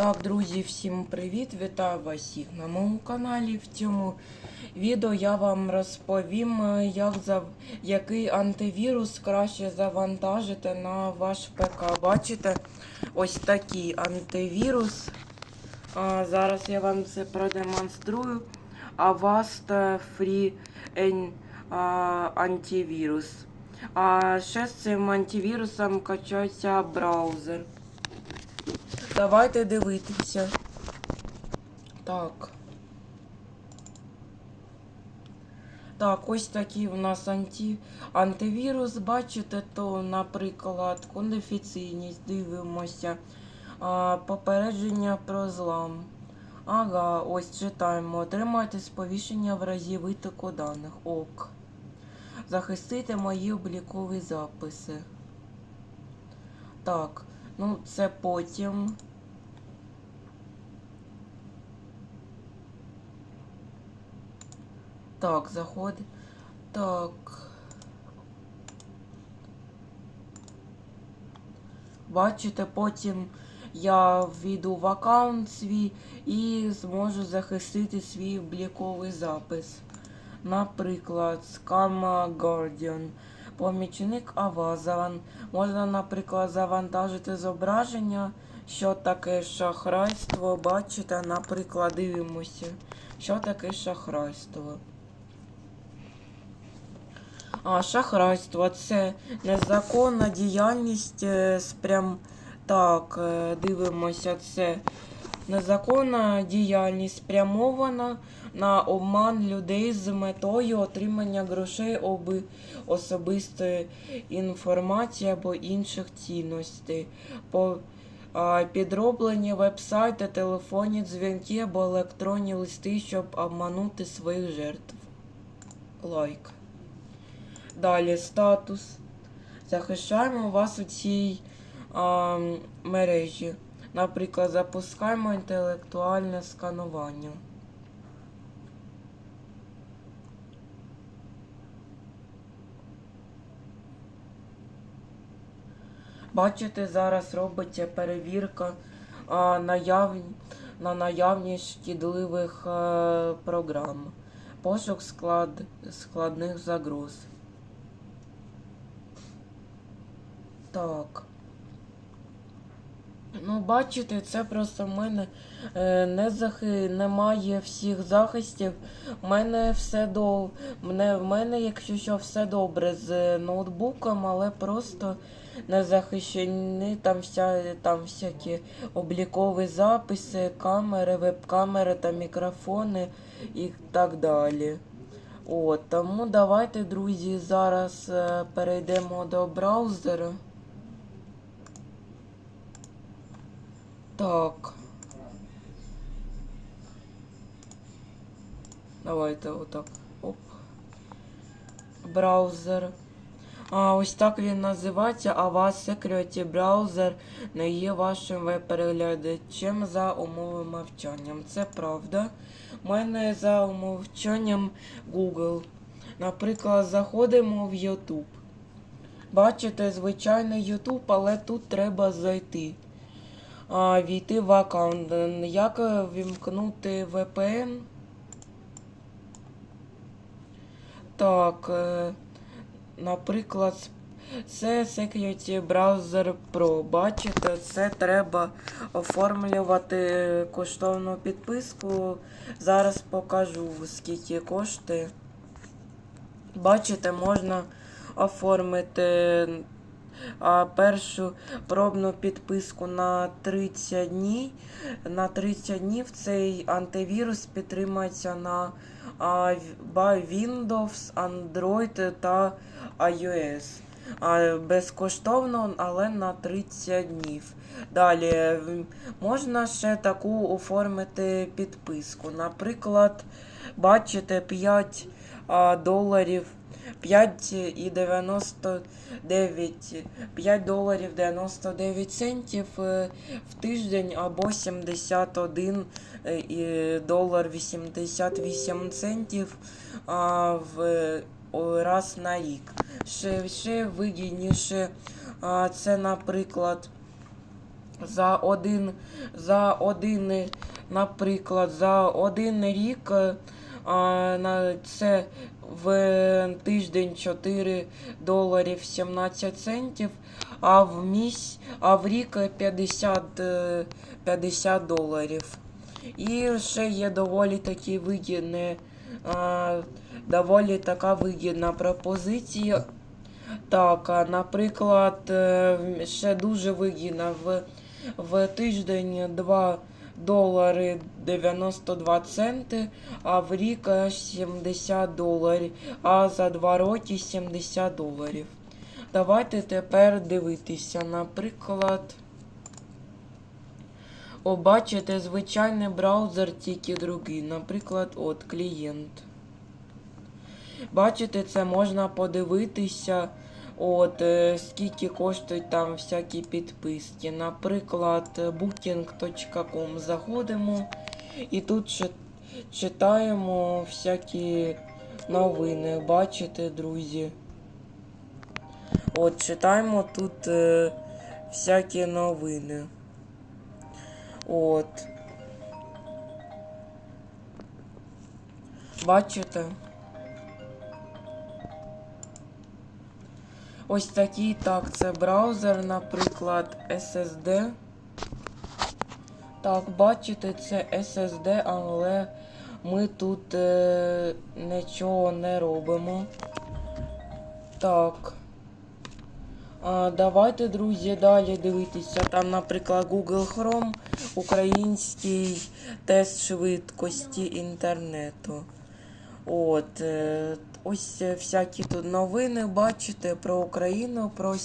Так, друзі, всім привіт! Вітаю вас всіх на моєму каналі. В цьому відео я вам розповім, як за... який антивірус краще завантажити на ваш ПК. Бачите, ось такий антивірус. А, зараз я вам це продемонструю. Avast Free антивірус. А ще з цим антивірусом качається браузер. Давайте дивитися. Так. Так, ось такий у нас анті... антивірус. Бачите, то, наприклад, конфіденційність, дивимося. А, попередження про злам. Ага, ось читаємо. Отримайте сповіщення в разі витоку даних. Ок. Захистити мої облікові записи. Так, ну це потім. Так, заходить. Так. Бачите, потім я ввійду в аккаунт свій і зможу захистити свій обліковий запис. Наприклад, Scam Guardian. Помічник Авазан. Можна, наприклад, завантажити зображення, що таке шахрайство. Бачите, наприклад, дивимося, що таке шахрайство. А шахрайство це незаконна діяльність е, спрям. Так, е, дивимося, це незаконна діяльність спрямована на обман людей з метою отримання грошей оби особистої інформації або інших цінностей. По підроблені вебсайти, телефонні дзвінки або електронні листи, щоб обманути своїх жертв. Лайк. Далі статус. Захищаємо вас у цій а, мережі. Наприклад, запускаємо інтелектуальне сканування. Бачите, зараз робиться перевірка а, наяв... на наявність шкідливих е, програм. Пошук склад... складних загроз. Так. Ну, бачите, це просто в мене е, не захи... немає всіх захистів. У мене все до... мене, в мене, якщо що, все добре з ноутбуком, але просто не захищені там вся там всякі облікові записи, камери, веб-камери та мікрофони і так далі. От, тому давайте, друзі, зараз е, перейдемо до браузера. Так. Давайте отак. Оп. Браузер. А, ось так він називається, а вас Security Browser не є вашим веб-переглядачем за умови мовчанням. Це правда. У мене за умовчанням Google. Наприклад, заходимо в YouTube. Бачите, звичайний YouTube, але тут треба зайти. Війти в аккаунт. Як вімкнути VPN? Так. е, Наприклад, це Security Browser Pro. Бачите, це треба оформлювати коштовну підписку. Зараз покажу, скільки коштує. Бачите, можна оформити першу пробну підписку на 30 днів. На 30 днів цей антивірус підтримується на Windows, Android та iOS. Безкоштовно, але на 30 днів. Далі можна ще таку оформити підписку. Наприклад, бачите 5 доларів. 5 і 99 5 доларів 99 центів е, в тиждень або 71 е, долар 88 центів а, в раз на рік. Ще, ще вигідніше це, наприклад, за один, за один, наприклад, за один рік е, а, на це в тиждень 4 доларів 17 центів, а в місь, а в рік 50, е, 50 доларів. І ще є доволі такі вигідні, а, доволі така вигідна пропозиція. Так, а, наприклад, е, ще дуже вигідна в, в тиждень 2 долари 92 центи, а в рік аж 70 доларів, а за 2 роки 70 доларів. Давайте тепер дивитися, наприклад. О, бачите, звичайний браузер, тільки другий, наприклад, от клієнт. Бачите, це можна подивитися, от е, скільки коштують там всякі підписки. Наприклад, booking.com заходимо і тут читаємо всякі новини. Бачите, друзі. От читаємо тут е, всякі новини. От. Бачите? Ось такий, так, це браузер, наприклад, SSD. Так, бачите, це SSD, але ми тут е, нічого не робимо. Так. А, давайте, друзі, далі дивитися. Там, наприклад, Google Chrome, український тест швидкості інтернету. От, е, ось е, всякі тут новини бачите про Україну, про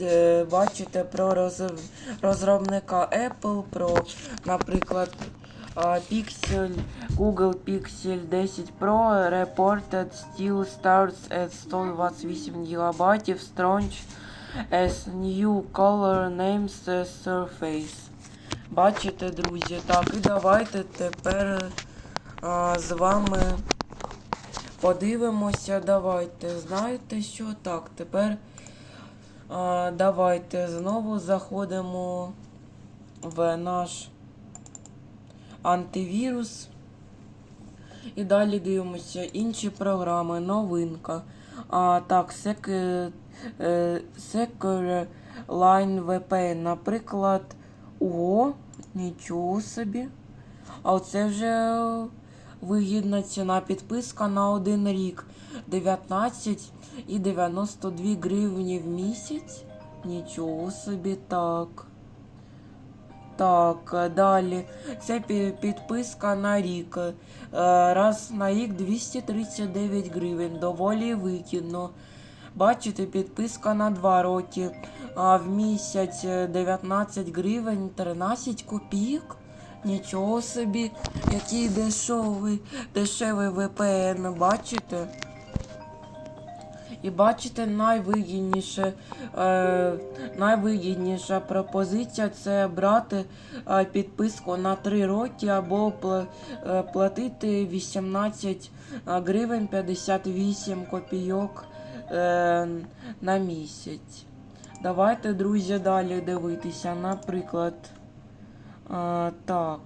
е, бачите про роз, розробника Apple, про, наприклад, Pixel, Google Pixel 10 Pro reported still starts at 128 ГБ Strange as new color names surface. Бачите, друзі, так, і давайте тепер а, з вами подивимося. Давайте. Знаєте що? Так, тепер а, давайте знову заходимо в наш антивірус. І далі дивимося інші програми, новинка. А, так, Sec, Secure Line VPN, наприклад, Ого, нічого собі. А оце вже вигідна ціна підписка на один рік. 19 і 92 гривні в місяць. Нічого собі так. Так, далі. Це підписка на рік. Е, Раз на рік 239 гривень. Доволі вигідно. Бачите, підписка на 2 роки. А в місяць е, 19 гривень 13 копійок. Нічого собі, який дешевий, дешевий VPN, бачите? І бачите, найвигідніше, е, найвигідніша пропозиція це брати е, підписку на 3 роки або е, платити 18 гривень 58 копійок е, на місяць. Давайте, друзі, далі дивитися. Наприклад, е, так.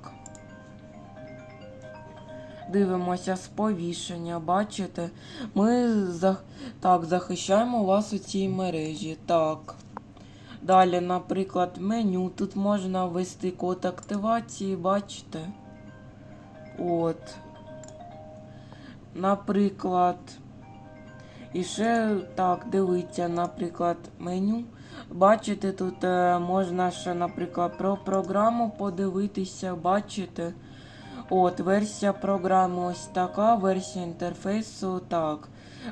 Дивимося сповіщення, бачите? Ми за... так, захищаємо вас у цій мережі. Так. Далі, наприклад, меню. Тут можна ввести код активації, бачите? От. Наприклад. І ще так, дивіться, наприклад, меню. Бачите, тут е, можна ще, наприклад, про програму подивитися, бачите? От, версія програми ось така, версія інтерфейсу так.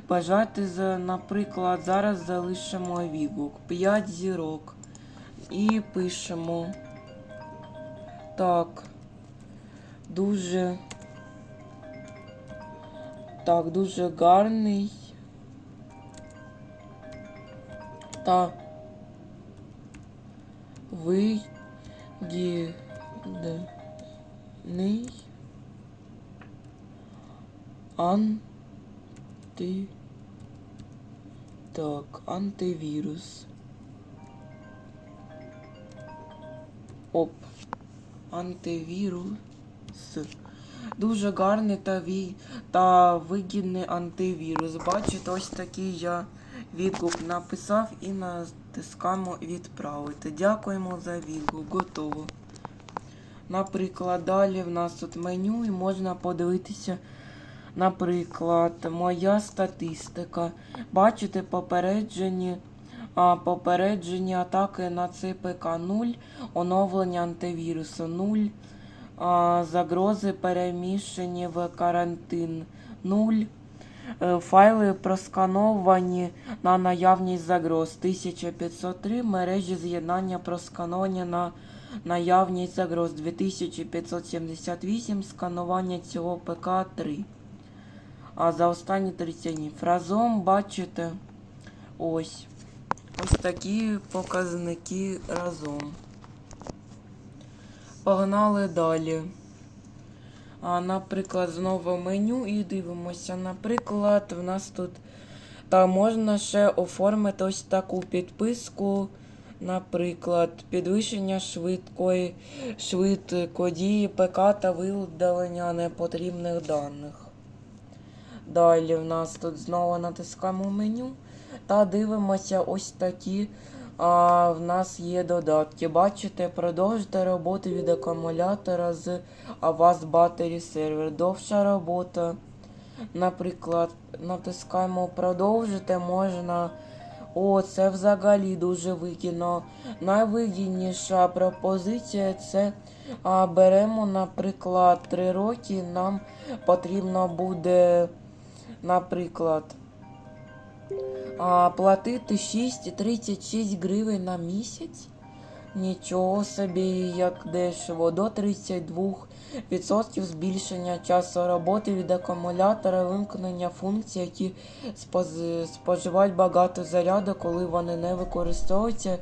Бажати, наприклад, зараз залишимо відгук 5 зірок. І пишемо. Так. Дуже. Так, дуже гарний. Та вигідний анти. Так, антивірус. Оп. антивірус. Дуже гарний та, ві... та вигідний антивірус. Бачите, ось такий я відгук написав і натискаємо відправити. Дякуємо за відгук. Готово. Наприклад, далі в нас тут меню і можна подивитися, наприклад, моя статистика. Бачите, попереджені, а, попереджені атаки на ЦПК 0, оновлення антивірусу 0, а, загрози переміщені в карантин 0. Е, Файли проскановані на наявність загроз 1503, мережі з'єднання проскановані на наявність загроз 2578, сканування цього ПК 3. А за останні 30 днів. Разом бачите ось. Ось такі показники разом. Погнали далі. Наприклад, знову меню і дивимося. Наприклад, в нас тут та можна ще оформити ось таку підписку. Наприклад, підвищення швидкої швидкодії ПК та видалення непотрібних даних. Далі в нас тут знову натискаємо меню та дивимося ось такі. А, в нас є додатки. Бачите, продовжити роботу від акумулятора з Avast Battery Server. Довша робота. Наприклад, натискаємо продовжити можна. О, це взагалі дуже вигідно. Найвигідніша пропозиція це а, беремо, наприклад, 3 роки. Нам потрібно буде, наприклад, а, платити 6,36 гривень на місяць. Нічого собі, як дешево, до 32% збільшення часу роботи від акумулятора, вимкнення функцій, які споживають багато заряду, коли вони не використовуються,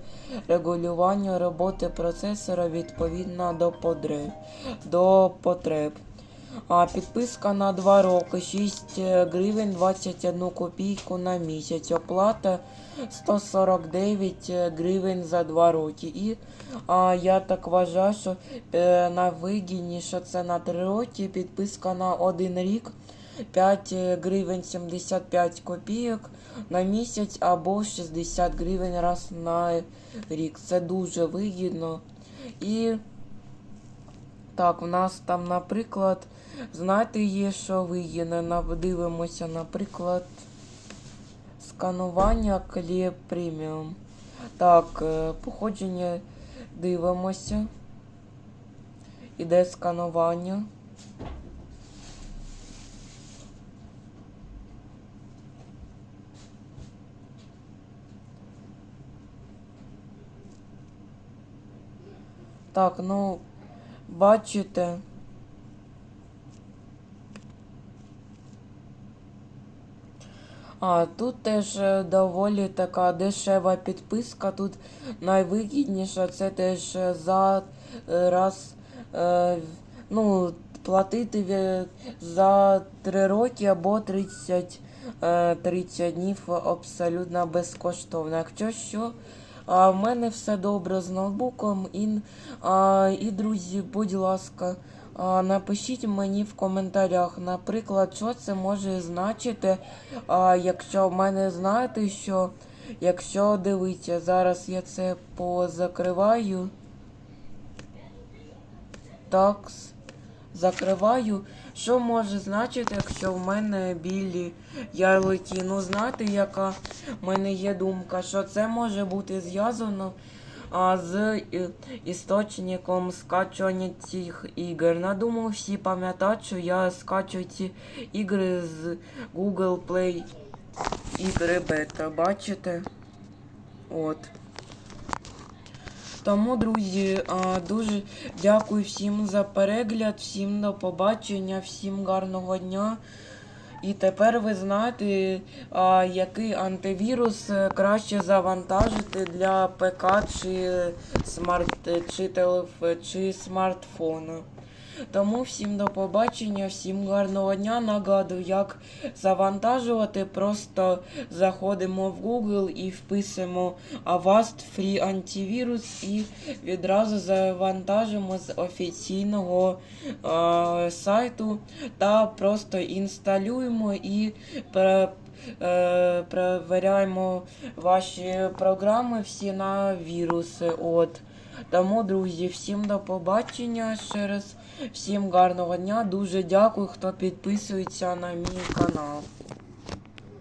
регулювання роботи процесора відповідно до потреб. А підписка на 2 роки 6 гривень 21 копійку на місяць. Оплата 149 гривень за 2 роки. І а, я так вважаю, що е, найвигідніше це на 3 роки. Підписка на 1 рік 5 гривень 75 копійок на місяць або 60 гривень раз на рік. Це дуже вигідно. І так, у нас там, наприклад, знаєте, є, що вигідно. Нав- Дивимося, наприклад, сканування кліп преміум. Так, е, походження дивимося. Іде сканування. Так, ну, бачите. А, тут теж е, доволі така дешева підписка. Тут найвигідніша це теж е, за е, раз ну, платити за 3 роки або 30, е, 30 днів абсолютно безкоштовно. Якщо що, а в мене все добре з ноутбуком. І, а, і друзі, будь ласка. А, Напишіть мені в коментарях, наприклад, що це може значити, а, якщо в мене знаєте, що якщо дивіться, зараз я це позакриваю. Так, с- закриваю. Що може значити, якщо в мене білі ярлики? Ну, знаєте, яка в мене є думка, що це може бути зв'язано з істочником скачування цих ігор. На думаю, всі пам'ятають, що я скачую ці ігри з Google Play ігри бета. Бачите? От. Тому, друзі, дуже дякую всім за перегляд, всім до побачення, всім гарного дня. І тепер ви знаєте, який антивірус краще завантажити для ПК чи смарт чи телеф, чи смартфону. Тому всім до побачення, всім гарного дня. Нагадую, як завантажувати. Просто заходимо в Google і вписуємо Avast Free Antivirus і відразу завантажимо з офіційного е, сайту та просто інсталюємо і пере, перевіряємо ваші програми всі на віруси. От. Тому, друзі, всім до побачення ще раз. Всім гарного дня. Дуже дякую, хто підписується на мій канал.